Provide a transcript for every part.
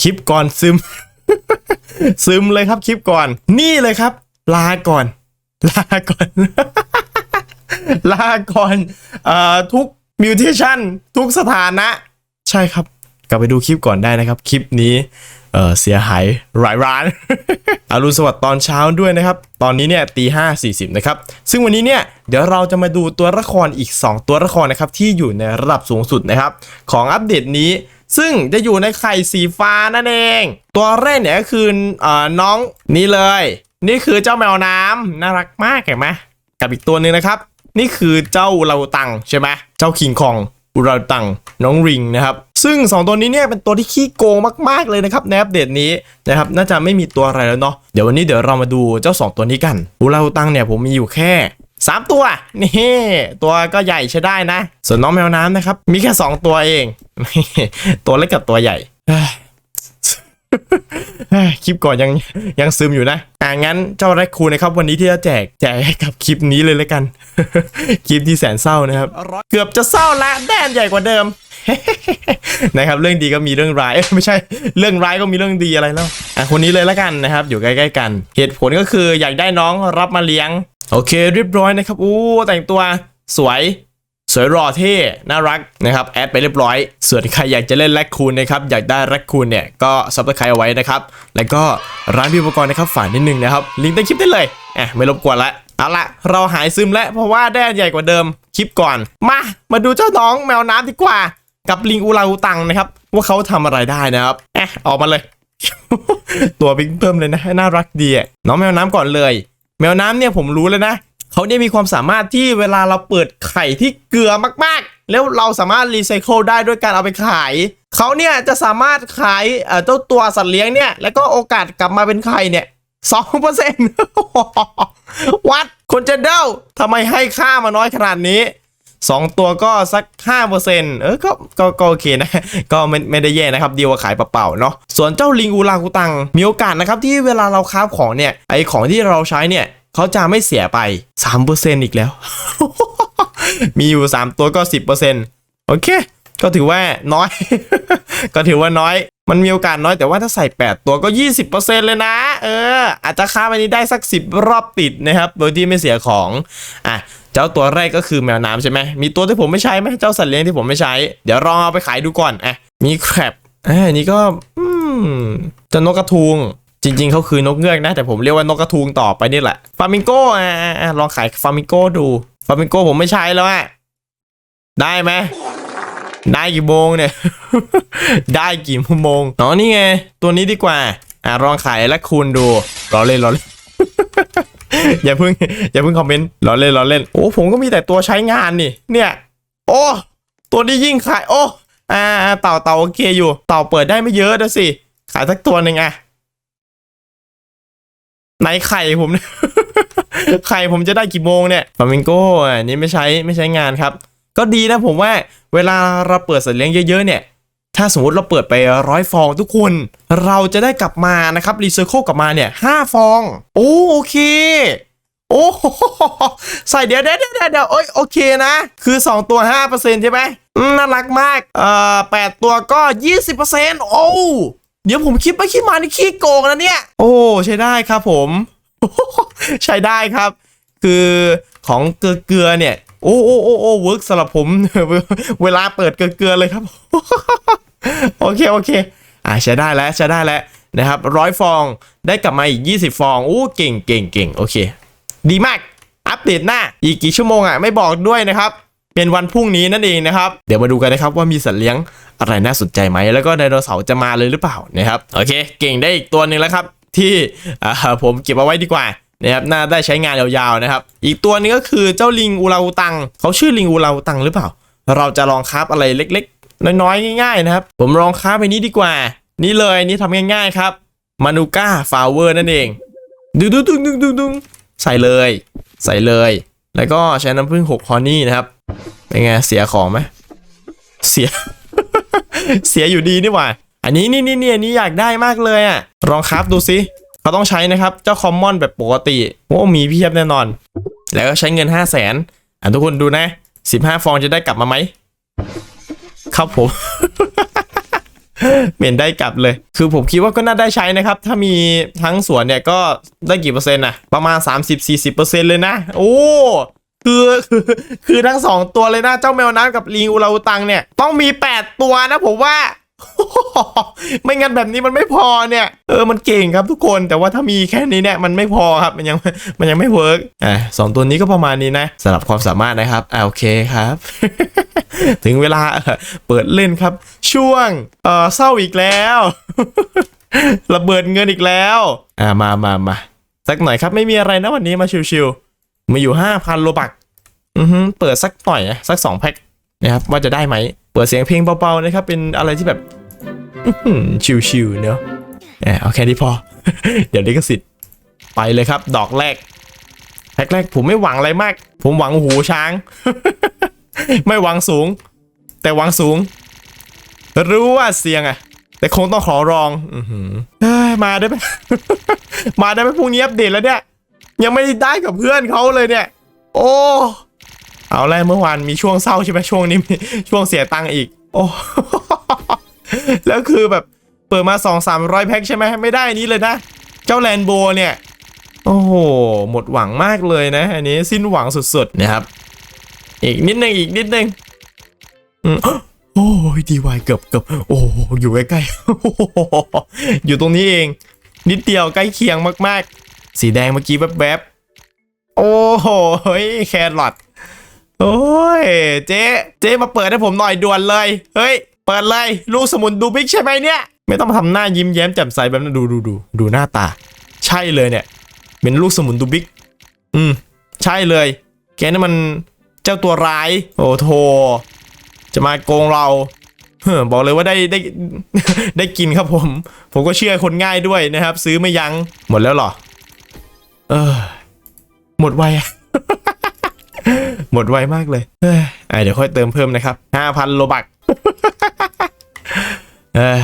คลิปก่อนซึม ซึมเลยครับคลิปก่อน นี่เลยครับ ลาก่อน ลาก่อน ลาก่อนเอ่อทุกมิวเทชันทุกสถานะ ใช่ครับ กลับไปดูคลิปก่อนได้นะครับ คลิปนี้เอ่อเสียหายหลายร้านอรุณสวัสดิ์ตอนเช้าด้วยนะครับ ตอนนี้เนี่ยตีห้าสี่สิบนะครับ ซึ่งวันนี้เนี่ยเดี๋ยวเราจะมาดูตัวละครอีก 2 ตัวละครนะครับที่อยู่ในระดับสูงสุดนะครับ ของอัปเดตนี้ ซึ่งจะอยู่ในไข่สีฟ้านั่นเอง ตัวแรกเนี่ยก็คือเอ่อน้องนี่เลย นี่คือเจ้าแมวน้ำน่ารักมากเห็นไหมกับอีกตัวหนึ่งนะครับ นี่คือเจ้าเราตังใช่ไหมเจ้าคิงคองอุราตังน้องริงนะครับ ซึ่ง 2 ตัวนี้เนี่ยเป็นตัวที่ขี้โกงมากๆเลยนะครับในอัปเดตนี้นะครับน่าจะไม่มีตัวอะไรแล้วเนาะเดี๋ยววันนี้เดี๋ยวเรามาดูเจ้า 2 ตัวนี้กันอุราตังเนี่ยผมมีอยู่แค่ 3 ตัว นี่ ตัวก็ใหญ่ใช้ได้นะ ส่วนน้องแมวน้ำนะครับ มีแค่ 2 ตัวเอง ตัวเล็กกับตัวใหญ่คลิปก่อนยังยังซึมอยู่นะอ่างั้นเจ้าแรคคูนะครับ วันนี้ที่จะแจกแจกให้กับคลิปนี้เลยแล้วกัน คลิปที่แสนเศร้านะครับ เกือบจะเศร้าละแดนใหญ่กว่าเดิมนะครับเรื่องดีก็มีเรื่องร้ายเอ้ยไม่ใช่ เรื่องร้ายก็มีเรื่องดีอะไรแล้วอะคนนี้เลยแล้วกันนะครับ อยู่ใกล้ๆกัน เหตุผลก็คืออยากได้น้องรับมาเลี้ยง โอเคเรียบร้อยนะครับอู้แต่งตัวสวยสวยรอเท่ น่ารักนะครับ แอดไปเรียบร้อย ส่วนใครอยากจะเล่นแรคคูนนะครับ อยากได้แรคคูนเนี่ย ก็ซับสไครต์เอาไว้นะครับ แล้วก็ร้านพิพ์อุปกรณ์นะครับ ฝากนิดนึงนะครับ ลิงก์ใต้คลิปได้เลยอะไม่รบกวนละเอาละเราหายซึมแล้ว เพราะว่าได้อันใหญ่กว่าเดิม คลิปก่อน มา มาดูเจ้าน้องแมวน้ำดีกว่า กับลิงอูราอูตังนะครับ ว่าเขาทำอะไรได้นะครับแอะออกมาเลย ตัวบิ๊กเพิ่มเลยนะ น่ารักดีอะน้องแมวน้ำก่อนเลย แมวน้ำเนี่ยผมรู้เลยนะเขาเนี่ยมีความสามารถที่เวลาเราเปิดไข่ที่เกลือมากๆ แล้วเราสามารถรีไซเคิลได้ด้วยการเอาไปขาย เขาเนี่ยจะสามารถขายเจ้าตัวสัตว์เลี้ยงเนี่ยแล้วก็โอกาสกลับมาเป็นไข่เนี่ยสองเปอร์เซ็นต์วัดคนจะเด้าทำไมให้ค่ามาน้อยขนาดนี้สองตัวก็สักห้าเปอร์เซ็นต์เออก็ก็ก็โอเคนะ ก็ไม่ไม่ได้แย่นะครับดีกว่าขายเปล่าๆเนาะส่วนเจ้าลิงอูลากูตัง มีโอกาสนะครับที่เวลาเราคราของเนี่ยไอของที่เราใช้เนี่ย เขาจะไม่เสียไป 3%อีกแล้ว มีอยู่ 3 ตัวก็ 10%โอเค ก็ถือว่าน้อย ก็ถือว่าน้อย มันมีโอกาสน้อยแต่ว่าถ้าใส่ 8 ตัวก็ 20%เลยนะ เออ อาจจะค้าไปนี้ได้สัก 10 รอบติดนะครับ โดยที่ไม่เสียของ อะเจ้าตัวแรกก็คือแมวน้ำใช่ไหม มีตัวที่ผมไม่ใช้ไหมเจ้าสัตว์เลี้ยงที่ผมไม่ใช้ เดี๋ยวลองเอาไปขายดูก่อนอะมีแครบอ่านี่ก็ อืมจะนกกระทุง จริงๆเขาคือนกเงือกนะ แต่ผมเรียกว่านกกระทุงต่อไปนี่แหละฟามิงโก้อะอะอะลองขายฟามิงโก้ดูฟามิงโก้ผมไม่ใช้แล้วอะได้ไหมได้กี่โมงเนี่ย ได้กี่โมงอ๋อนี่ไง ตัวนี้ดีกว่า อะลองขายและคูณดูรอเล่นรอเล่นอย่าเพิ่งอย่าเพิ่งคอมเมนต์รอเล่นรอเล่นโอ้ผมก็มีแต่ตัวใช้งานนี่ เนี่ย โอ้ตัวนี้ยิ่งขาย โอ้อ่าเต่าเต่าโอเคอยู่ เต่าเปิดได้ไม่เยอะนะสิ ขายสักตัวหนึ่งอะ ไหนไข่ผมเนี่ยไข่ผมจะได้กี่โมงเนี่ยฟามิงโก้อันนี้ไม่ใช้ไม่ใช้งานครับ ก็ดีนะผมว่าเวลาเราเปิดสัตว์เลี้ยงเยอะๆ เนี่ย ถ้าสมมติเราเปิดไปร้อยฟองทุกคน เราจะได้กลับมานะครับรีไซเคิลกลับมาเนี่ยห้าฟอง โอ้โอเค โอ้ใส่เดี๋ยวเดี๋ยวเดี๋ยวเดี๋ยวเอ้ยโอเคนะ คือ 2 ตัว 5%ใช่ไหมน่ารักมากเอ่อแปดตัวก็ 20%โอ้ เดี๋ยวผมคิดไปคิดมานี่ขี้โกงนะเนี่ย โอ้ใช้ได้ครับผม ใช้ได้ครับ คือของเกลือเกลือเนี่ย โอ้โอ้โอ้โอ้เวิร์กสำหรับผม เวลาเปิดเกลือเกลือเลยครับ โอเคโอเคอ่าใช้ได้แล้วใช้ได้แล้วนะครับร้อยฟองได้กลับมาอีก 20 ฟองอู้เก่งเก่งเก่งโอเค ดีมาก อัปเดตหน้าอีกกี่ชั่วโมงอะไม่บอกด้วยนะครับ เป็นวันพรุ่งนี้นั่นเองนะครับ เดี๋ยวมาดูกันนะครับว่ามีสัตว์เลี้ยงอะไรน่าสนใจไหม แล้วก็ไดโนเสาร์จะมาเลยหรือเปล่านะครับ โอเค เก่งได้อีกตัวหนึ่งแล้วครับ ที่อ่าผมเก็บเอาไว้ดีกว่านะครับน่าได้ใช้งานยาวๆนะครับ อีกตัวนึงก็คือเจ้าลิงอูราอูตัง เขาชื่อลิงอูราอูตังหรือเปล่า เราจะลองคราฟอะไรเล็กๆ น้อยๆ ง่ายๆนะครับ ผมลองคราฟไปนี้ดีกว่า นี่เลยนี่ทำง่ายๆครับมานูก้าฟลาเวอร์นั่นเองดึงดึงดึงดึงดึงดึงใส่เลย ใส่เลย แล้วก็ใช้น้ำผึ้งหกฮอนนี่นะครับ เป็นไง เสียของไหมเสีย เสียอยู่ดีนี่หว่า อันนี้นี่นี่นี่อันนี้อยากได้มากเลยอะ ลองครับดูสิเขาต้องใช้นะครับ เจ้าคอมมอนแบบปกติโอ้มีเพียบแน่นอน แล้วก็ใช้เงิน 5 0 0แสนอะทุกคนดูนะ 15 ฟองจะได้กลับมาไหมครับผม เหม็นได้กลับเลย คือผมคิดว่าก็น่าได้ใช้นะครับ ถ้ามีทั้งสวนเนี่ยก็ได้กี่เปอร์เซ็นต์นะประมาณ 30-40%เลยนะ โอ้คือคือคือทั้งสองตัวเลยนะ เจ้าแมวน้ำกับลิงอุราอุตังเนี่ย ต้องมี 8 ตัวนะผมว่า ไม่งั้นแบบนี้มันไม่พอเนี่ย เออมันเก่งครับทุกคนแต่ว่าถ้ามีแค่นี้เนี่ยมันไม่พอครับมันยังมันยังไม่เวิร์กอะสองตัวนี้ก็ประมาณนี้นะสำหรับความสามารถนะครับอ่าโอเคครับ ถึงเวลาเปิดเล่นครับ ช่วงเออเศร้าอีกแล้วระเบิดเงินอีกแล้วอ่ามามามาสักหน่อยครับไม่มีอะไรนะวันนี้มาชิวๆมาอยู่ห้าพันโลบักอือฮึเปิดสักหน่อยสักสองแพ็คนะครับว่าจะได้ไหม เปิดเสียงเพลงเบาๆนะครับ เป็นอะไรที่แบบชิวๆเนอะเอเอาแค่นี้พอ เดี๋ยวลิขสิทธิ์ไปเลยครับ ดอกแรกแพ็คแรกผมไม่หวังอะไรมาก ผมหวังหูช้าง ไม่หวังสูง แต่หวังสูง รู้ว่าเสียงอะแต่คงต้องขอรองอมาได้ไหมมาได้ไหมพรุ่งนี้อัปเดตแล้วเนี่ย ยังไม่ได้กับเพื่อนเขาเลยเนี่ย โอ้ เอาแรกเมื่อวานมีช่วงเศร้าใช่ไหมช่วงนี้มีช่วงเสียตังค์อีก โอ้ แล้วคือแบบเปิดมาสองสามร้อยแพ็คใช่ไหมไม่ได้นี้เลยนะ เจ้าแลนโบเนี่ย โอ้โห หมดหวังมากเลยนะ อันนี้สิ้นหวังสุดๆนะครับ อีกนิดนึงอีกนิดนึงโอ้ยดีวายเกือบเกือบโอ้โหอยู่ใกล้ๆอยู่ตรงนี้เอง นิดเดียวใกล้เคียงมากๆ สีแดงเมื่อกี้แวบๆ โอ้โหเฮ้ยแครอท โอ้ยเจ๊เจ๊มาเปิดให้ผมหน่อยด่วนเลย เฮ้ย เปิดเลย ลูกสมุนดูบิ๊กใช่ไหมเนี่ย ไม่ต้องมาทำหน้ายิ้มแย้มแจ่มใสแบบนั้นดูดูดูดูหน้าตา ใช่เลยเนี่ย เป็นลูกสมุนดูบิ๊กอืม ใช่เลย แกนี่มันเจ้าตัวร้าย โอ้โทจะมาโกงเราเฮ้อบอกเลยว่าได้ได้ได้กินครับผม ผมก็เชื่อคนง่ายด้วยนะครับ ซื้อไม่ยัง้งหมดแล้วหรอ เออ หมดไวอะ หมดไวมากเลยเอ้ยเดี๋ยวค่อยเติมเพิ่มนะครับห้าพันโลบักเอ้ย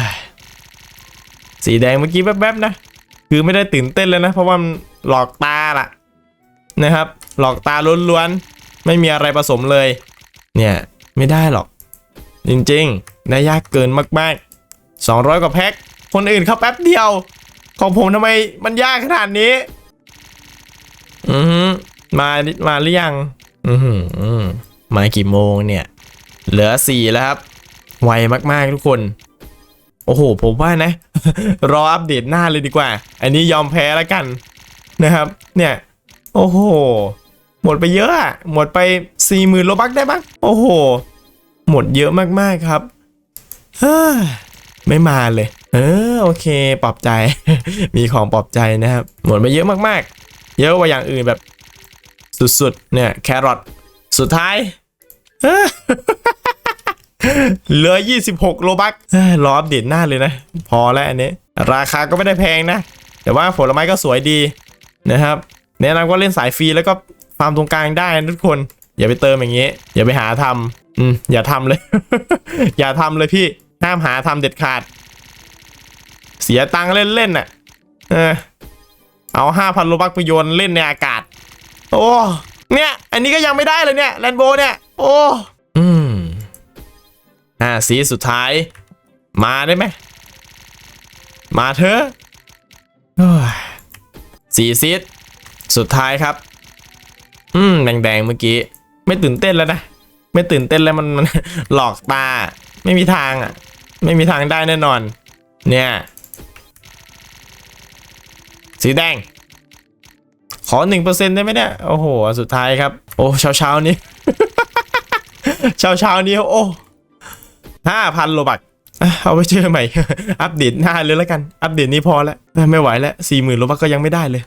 สีแดงเมื่อกี้แป๊บๆนะ คือไม่ได้ตื่นเต้นเลยนะ เพราะว่ามันหลอกตาล่ะนะครับ หลอกตาล้วนๆ ไม่มีอะไรผสมเลย เนี่ย ไม่ได้หรอก จริงๆได้ยากเกินมากๆ 200 กว่าแพ็ค คนอื่นเขาแป๊บเดียว ของผมทำไมมันยากขนาดนี้ อือมา มาหรือยัง อือหืออืมมากี่โมงเนี่ย เหลือสี่แล้วครับ ไวมากๆทุกคน โอ้โห ผมว่านะ รออัปเดตหน้าเลยดีกว่า อันนี้ยอมแพ้แล้วกันนะครับ เนี่ย โอ้โห หมดไปเยอะอะหมดไปสี่หมื่นโลบักได้ปะโอ้โห หมดเยอะมากๆครับไม่มาเลย เออโอเคปลอบใจ มีของปลอบใจนะครับ หมดไปเยอะมากๆ เยอะกว่าอย่างอื่นแบบ สุดๆ เนี่ย แครอทสุดท้ายเอ้อเหลือ 26 โลบักรออัปเดตหน้าเลยนะ พอแล้วอันนี้ ราคาก็ไม่ได้แพงนะ แต่ว่าผลไม้ก็สวยดีนะครับแนะนำว่าเล่นสายฟรีแล้วก็ฟาร์มตรงกลางได้นะทุกคน อย่าไปเติมอย่างนี้อย่าไปหาทำอืมอย่าทำเลย อย่าทำเลยพี่ห้ามหาทำเด็ดขาด เสียตังค์เล่นๆน่ะ เออเอาห้าพันโลบักไปโยนเล่นในอากาศ โอ้ เนี่ย อันนี้ก็ยังไม่ได้เลยเนี่ยแลนโบเนี่ย โอ้ อืมอ่าสีสุดท้าย มาได้ไหม มาเถอะโอ้ยสีซีดสุดท้ายครับ อืม แดงๆเมื่อกี้ ไม่ตื่นเต้นแล้วนะ ไม่ตื่นเต้นแล้วมันมันหลอกตา ไม่มีทางอะ ไม่มีทางได้แน่นอน เนี่ย สีแดง ขอหนึ่งเปอร์เซ็นต์ได้ไหมเนี่ย โอ้โห สุดท้ายครับ โอ้เช้าเช้านี้ เช้าเช้านี้ โอ้ห้าพันโลบักเอาไว้เจอใหม่ อัปเดตหน้าเลยแล้วกัน อัปเดตนี้พอแล้ว ไม่ไหวแล้วสี่หมื่นโลบักก็ยังไม่ได้เลย